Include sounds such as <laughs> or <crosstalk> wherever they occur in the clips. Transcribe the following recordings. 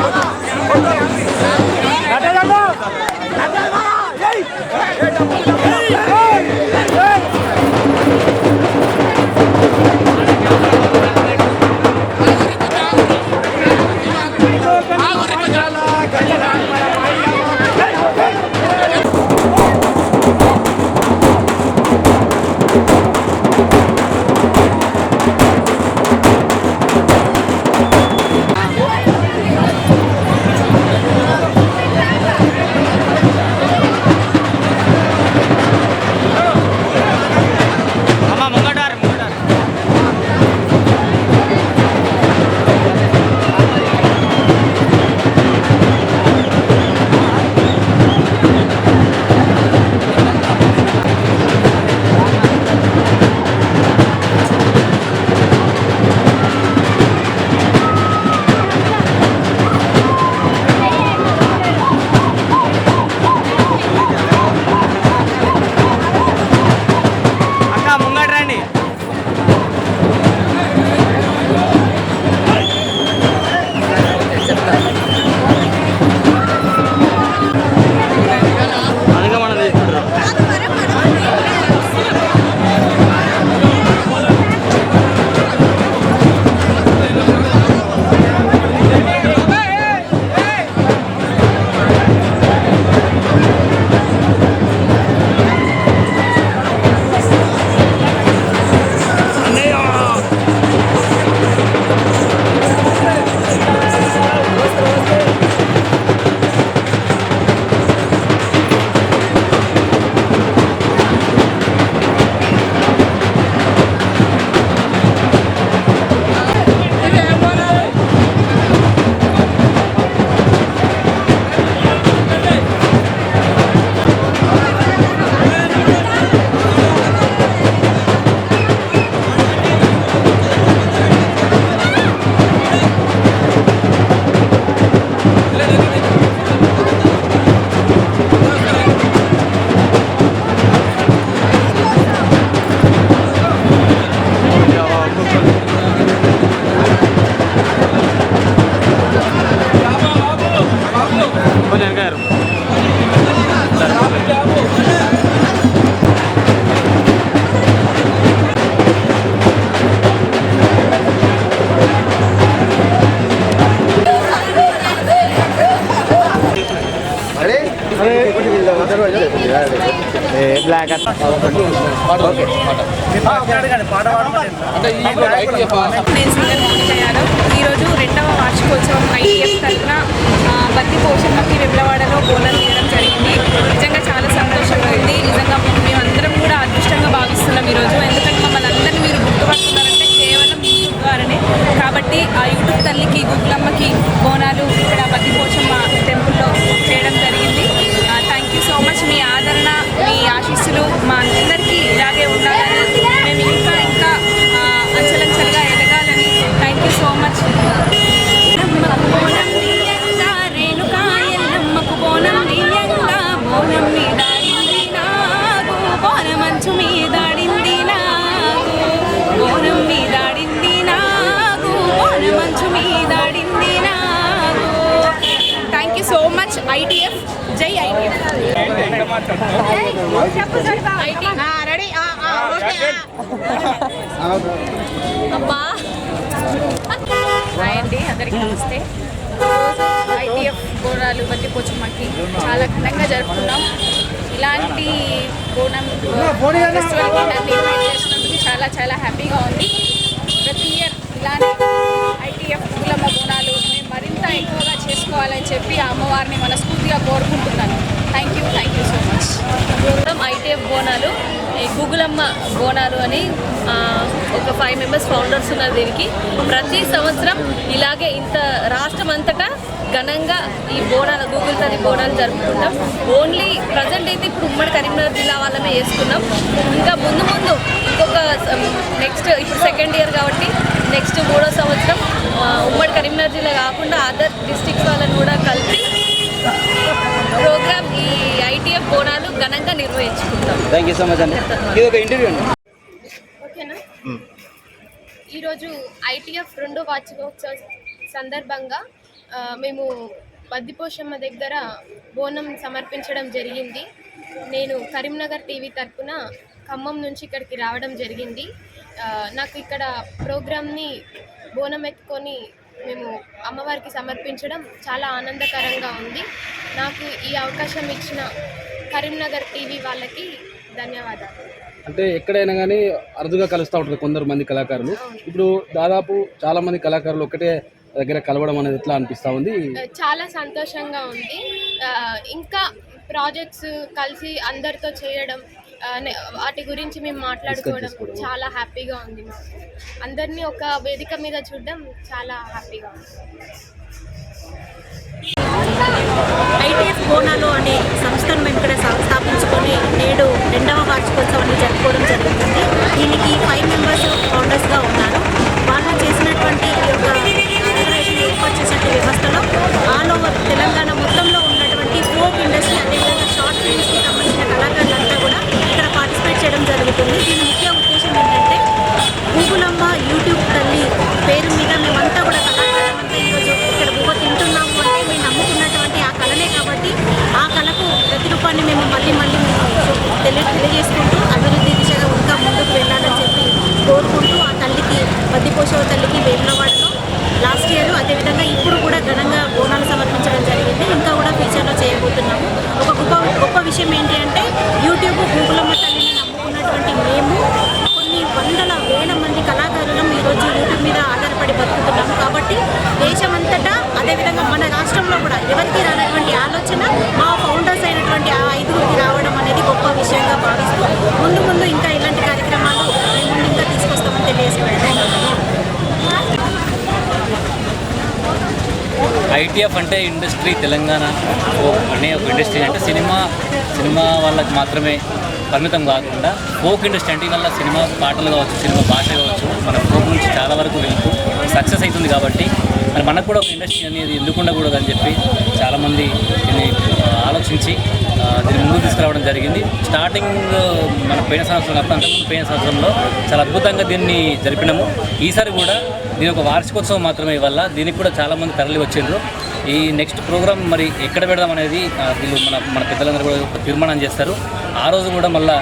好 <laughs> 不 ఈరోజు రెండవ వార్షికోత్సవం ఐటీఎఫ్ తరఫున బత్తి పోషమ్మకి విప్లవాడలో బోనం తీయడం జరిగింది నిజంగా చాలా సంతోషంగా ఉంది నిజంగా మేమందరం కూడా అదృష్టంగా భావిస్తున్నాం ఈరోజు ఎందుకంటే మమ్మల్ని అందరినీ మీరు గుర్తుపడుతున్నారంటే కేవలం యూట్యూబ్ ద్వారానే కాబట్టి ఆ యూట్యూబ్ తల్లికి గుగ్లమ్మకి బోనాలు ఇక్కడ బత్తి పోషమ్మ టెంపుల్లో చేయడం జరిగింది థ్యాంక్ యూ సో మచ్ మీ ఆధార్ రెడీ అమ్మా హాయ్ అండి అందరికీ నమస్తే ఐటీఎఫ్ బోనాలు బట్టి పోచమ్మకి చాలా ఘనంగా జరుపుకున్నాం ఇలాంటి బోనం ఫెస్టివల్కి నన్ను ఇన్వైట్ చేసినందుకు చాలా చాలా హ్యాపీగా ఉంది ప్రతి ఇయర్ ఇలానే ఐటీఎఫ్ పూలమ్మ బోనాలు మేము మరింత ఎక్కువగా చేసుకోవాలని చెప్పి ఆ అమ్మవారిని మనస్ఫూర్తిగా కోరుకుంటున్నాను. Thank you thank you so much ITF Bonalu గూగులమ్మ Bonalu అని ఒక ఫైవ్ మెంబర్స్ ఫౌండర్స్ ఉన్నారు దీనికి. ప్రతి సంవత్సరం ఇలాగే ఇంత రాష్ట్రం అంతటా ఘనంగా ఈ బోనాలు గూగుల్ తది బోనాలు జరుపుకుంటాం. ఓన్లీ ప్రజెంట్ అయితే ఇప్పుడు ఉమ్మడి కరీంనగర్ జిల్లా వాళ్ళమే వేసుకున్నాం ఇంకా ముందు ముందు ఇంకొక నెక్స్ట్ ఇప్పుడు సెకండ్ ఇయర్ కాబట్టి నెక్స్ట్ మూడో సంవత్సరం ఉమ్మడి కరీంనగర్ జిల్లా కాకుండా అదర్ డిస్టిక్స్ వాళ్ళని కూడా కలిపి ప్రోగ్రామ్ ఈ ఐటీఎఫ్ బోనాలు ఘనంగా నిర్వహించుకుంటాం థ్యాంక్ యూ సో మచ్ అండి ఇది ఒక ఇంటర్వ్యూ అండి. ఓకేనా? ఈరోజు ఐటీఎఫ్ రెండో వార్షికోత్సవ సందర్భంగా మేము బద్దిపోషమ్మ దగ్గర బోనం సమర్పించడం జరిగింది. నేను కరీంనగర్ టీవీ తరపున ఖమ్మం నుంచి ఇక్కడికి రావడం జరిగింది. నాకు ఇక్కడ ప్రోగ్రామ్ని బోనం ఎత్తుకొని మేము అమ్మవారికి సమర్పించడం చాలా ఆనందకరంగా ఉంది. నాకు ఈ అవకాశం ఇచ్చిన కరీంనగర్ టీవీ వాళ్ళకి ధన్యవాదాలు. అంటే ఎక్కడైనా కానీ అరుదుగా కలుస్తూ ఉంటారు కొందరు మంది కళాకారులు. ఇప్పుడు దాదాపు చాలా మంది కళాకారులు ఒకటే దగ్గర కలవడం అనేది ఎట్లా అనిపిస్తూ ఉంది? చాలా సంతోషంగా ఉంది. ఇంకా ప్రాజెక్ట్స్ కలిసి అందరితో చేయడం వాటి గురించి మేము మాట్లాడుకోవడం. చాలా హ్యాపీగా ఉంది. అందరినీ ఒక వేదిక మీద చూడడం చాలా హ్యాపీగా ఉంది. ఐటీఎఫ్ బోనాలు అనే సంస్థను మేము ఇక్కడ స్థాపించుకొని నేడు రెండవ వార్షికోత్సవాన్ని జరుపుకోవడం జరుగుతుంది. దీనికి ఫైవ్ మెంబర్స్ ఫౌండర్స్గా ఉన్నారు. వాళ్ళు చేసినటువంటి ఈ యొక్క కార్పొరేషన్ ఏర్పాటు వ్యవస్థలో ఆల్ ఓవర్ తెలంగాణ మొత్తంలో ఉన్నటువంటి ఫోక్ ఇండస్ట్రీ అదేవిధంగా షార్ట్ ఫిల్మ్స్కి సంబంధించిన కళాకారులంతా కూడా ఇక్కడ పార్టిసిపేట్ చేయడం జరుగుతుంది. దీని ముఖ్య ఉద్దేశం ఏంటంటే గూగులమ్మ యూట్యూబ్ తల్లి పేరు మీద మేమంతా కూడా కళాకారులంతా ఈరోజు ఇక్కడ బువ్వ తింటున్నాము అంటే మేము నమ్ముకున్నటువంటి ఆ కళనే కాబట్టి ఆ కళకు ప్రతిరూపాన్ని మేము మళ్ళీ మళ్ళీ మేము చేసుకుంటూ తెలియజేసుకుంటూ అభివృద్ధి దిశగా ఇంకా ముందుకు వెళ్ళాలని చెప్పి కోరుకుంటూ ఆ తల్లికి మధ్యపోషవ తల్లికి వేములవాడలో లాస్ట్ ఇయర్ అదేవిధంగా ఇప్పుడు కూడా ఘనంగా బోనాలు సమర్పించడం జరిగింది. ఇంకా కూడా ఫ్యూచర్లో చేయబోతున్నాము. ఒక గొప్ప గొప్ప విషయం ఏంటి అంటే యూట్యూబ్ గూగులమ్మ తల్లిని నమ్ముకున్నటువంటి మేము కొన్ని వందల వేల మంది కళాకారులం ఈరోజు యూట్యూబ్ మీద ఆధారపడి బతుకుతున్నాము. కాబట్టి దేశమంతటా అదేవిధంగా మన రాష్ట్రంలో కూడా ఎవరికి రానటువంటి ఆలోచన మా ఫౌండర్స్ అయినటువంటి ఆ ఐదుగురికి రావడం అనేది గొప్ప విషయంగా భావిస్తూ ముందు ముందు ఇంకా ఇలాంటి కార్యక్రమాలు ముందు ఇంకా తీసుకొస్తామని తెలియజేసుకుంటున్నాము ఐటీఎఫ్ అంటే ఇండస్ట్రీ తెలంగాణ అనే ఒక ఇండస్ట్రీ అంటే సినిమా సినిమా వాళ్ళకి మాత్రమే పరిమితం కాకుండా ఫోక్ ఇండస్ట్రీ అంటే వల్ల సినిమా పాటలు కావచ్చు సినిమా భాష కావచ్చు మన ఫోక్ నుంచి చాలా వరకు వెళ్తూ సక్సెస్ అవుతుంది కాబట్టి మరి మనకు కూడా ఒక ఇండస్ట్రీ అనేది ఎందుకు ఉండకూడదు అని చెప్పి చాలామంది దీన్ని ఆలోచించి దీన్ని ముందుకు తీసుకురావడం జరిగింది. స్టార్టింగ్ మన పోయిన సంవత్సరం కాకుండా అంతకుముందు పోయిన సంవత్సరంలో చాలా అద్భుతంగా దీన్ని జరిపినాము. ఈసారి కూడా దీని ఒక వార్షికోత్సవం మాత్రమే వల్ల దీనికి కూడా చాలామంది తరలి వచ్చిండ్రు. ఈ నెక్స్ట్ ప్రోగ్రామ్ మరి ఎక్కడ పెడదాం అనేది వీళ్ళు మన మన పెద్దలందరూ కూడా తీర్మానం చేస్తారు. ఆ రోజు కూడా మళ్ళీ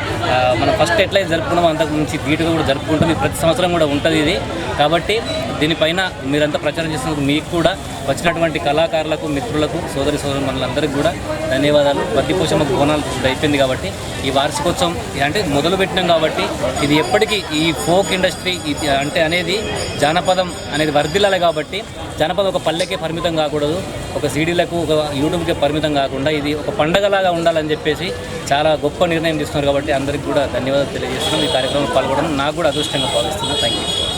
మనం ఫస్ట్ ఎట్లయితే జరుపుకున్నామో అంతకు మించి ధీటుగా కూడా జరుపుకుంటుంది. ప్రతి సంవత్సరం కూడా ఉంటుంది ఇది. కాబట్టి దీనిపైన మీరంతా ప్రచారం చేసినందుకు మీకు కూడా వచ్చినటువంటి కళాకారులకు మిత్రులకు సోదరి సోదరు మనందరికీ కూడా ధన్యవాదాలు. బద్ది బోనాలు అయిపోయింది కాబట్టి ఈ వార్షికోత్సవం అంటే మొదలు పెట్టినాం కాబట్టి ఇది ఎప్పటికీ ఈ ఫోక్ ఇండస్ట్రీ ఇది అంటే అనేది జానపదం అనేది వర్ధిల్లాలి కాబట్టి జానపదం ఒక పల్లెకే పరిమితం కాకూడదు. ఒక సీడీలకు ఒక యూట్యూబ్కే పరిమితం కాకుండా ఇది ఒక పండగలాగా ఉండాలని చెప్పేసి చాలా గొప్ప నిర్ణయం తీసుకున్నారు కాబట్టి అందరికీ కూడా ధన్యవాదాలు తెలియజేస్తున్నాం. ఈ కార్యక్రమంలో పాల్గొనడం నాకు కూడా అదృష్టంగా భావిస్తున్నాను థ్యాంక్ యూ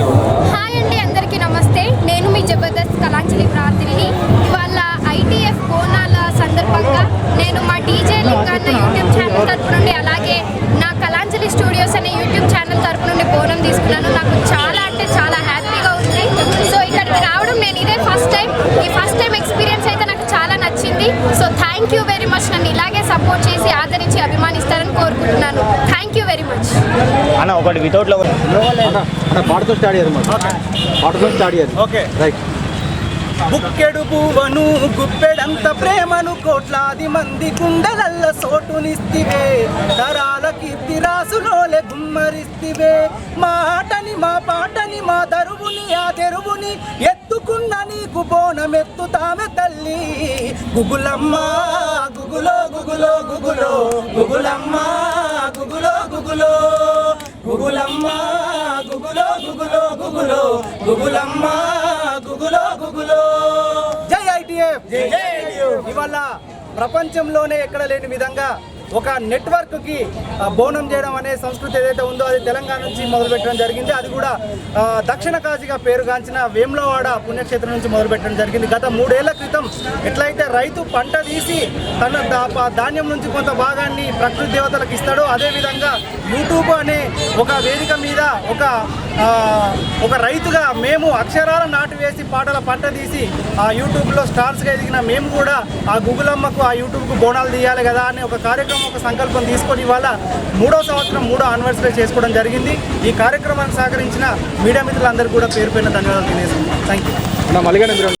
హాయ్ అండి అందరికీ నమస్తే. నేను మీ జబర్దస్త్ కళాంజలి ప్రార్థిని. ఇవాళ ఐటీఎఫ్ బోనాల సందర్భంగా నేను మా డీజే లింగాన్న యూట్యూబ్ ఛానల్ తరపు నుండి అలాగే నా కళాంజలి స్టూడియోస్ అనే యూట్యూబ్ ఛానల్ తరపు నుండి బోనం తీసుకున్నాను. నాకు చాలా అంటే చాలా హ్యాపీగా ఉంది. సో ఇక్కడికి రావడం నేను ఇదే ఫస్ట్ టైం. ఈ first time experience so thank you very much నన్ను ఇలాగే సపోర్ట్ చేసి ఆదరించి అభిమానిస్తారని కోరుకుంటున్నాను. Thank you very much. అన్న ఒకటి వితౌట్లో పాటతో స్టార్ట్ చేయాలి పాటతో స్టార్ట్ చేయాలి ఓకే. రైట్. బుక్కెడు పువ్వను గుప్పెడంత ప్రేమను కోట్లాది మంది గుండెలల్ల సోటునిస్తివే. తరాల కీర్తి రాసులోలే గుమ్మరిస్తివే. మా ఆటని మా పాటని మా దరువుని ఆ తెరువుని ఎత్తుకున్న నీకు బోనం ఎత్తుతామె తల్లి. గుగులమ్మ గుగులో గుగులో గుగులో. గుగులమ్మ గుగులో గుగులో. గుగులమ్మ గుగులో గుగులో గుగులో. గుగులమ్మ గుగులో గుగులో. జై ఐటిఎఫ్ ఇవాళ ప్రపంచంలోనే ఎక్కడ లేని విధంగా ఒక నెట్వర్క్కి బోనం చేయడం అనే సంస్కృతి ఏదైతే ఉందో అది తెలంగాణ నుంచి మొదలుపెట్టడం జరిగింది. అది కూడా దక్షిణ కాశీగా పేరుగాంచిన వేములవాడ పుణ్యక్షేత్రం నుంచి మొదలుపెట్టడం జరిగింది. గత మూడేళ్ళ క్రితం ఎట్లయితే రైతు పంట తీసి తన ధాన్యం నుంచి కొంత భాగాన్ని ప్రకృతి దేవతలకు ఇస్తాడో అదేవిధంగా యూట్యూబ్ అనే ఒక వేదిక మీద ఒక ఒక రైతుగా మేము అక్షరాల నాటు వేసి పాటల పంట తీసి ఆ యూట్యూబ్లో స్టార్స్గా ఎదిగిన మేము కూడా ఆ గూగుల్ అమ్మకు ఆ యూట్యూబ్కు బోనాలు తీయాలి కదా అని ఒక కార్యక్రమం ఒక సంకల్పం తీసుకొని ఇవాళ మూడో సంవత్సరం మూడో ఆనివర్సరీ చేసుకోవడం జరిగింది. ఈ కార్యక్రమానికి సహకరించిన మీడియా మిత్రులందరూ కూడా పేరు పైన ధన్యవాదాలు తెలియజేస్తున్నాను థ్యాంక్ యూ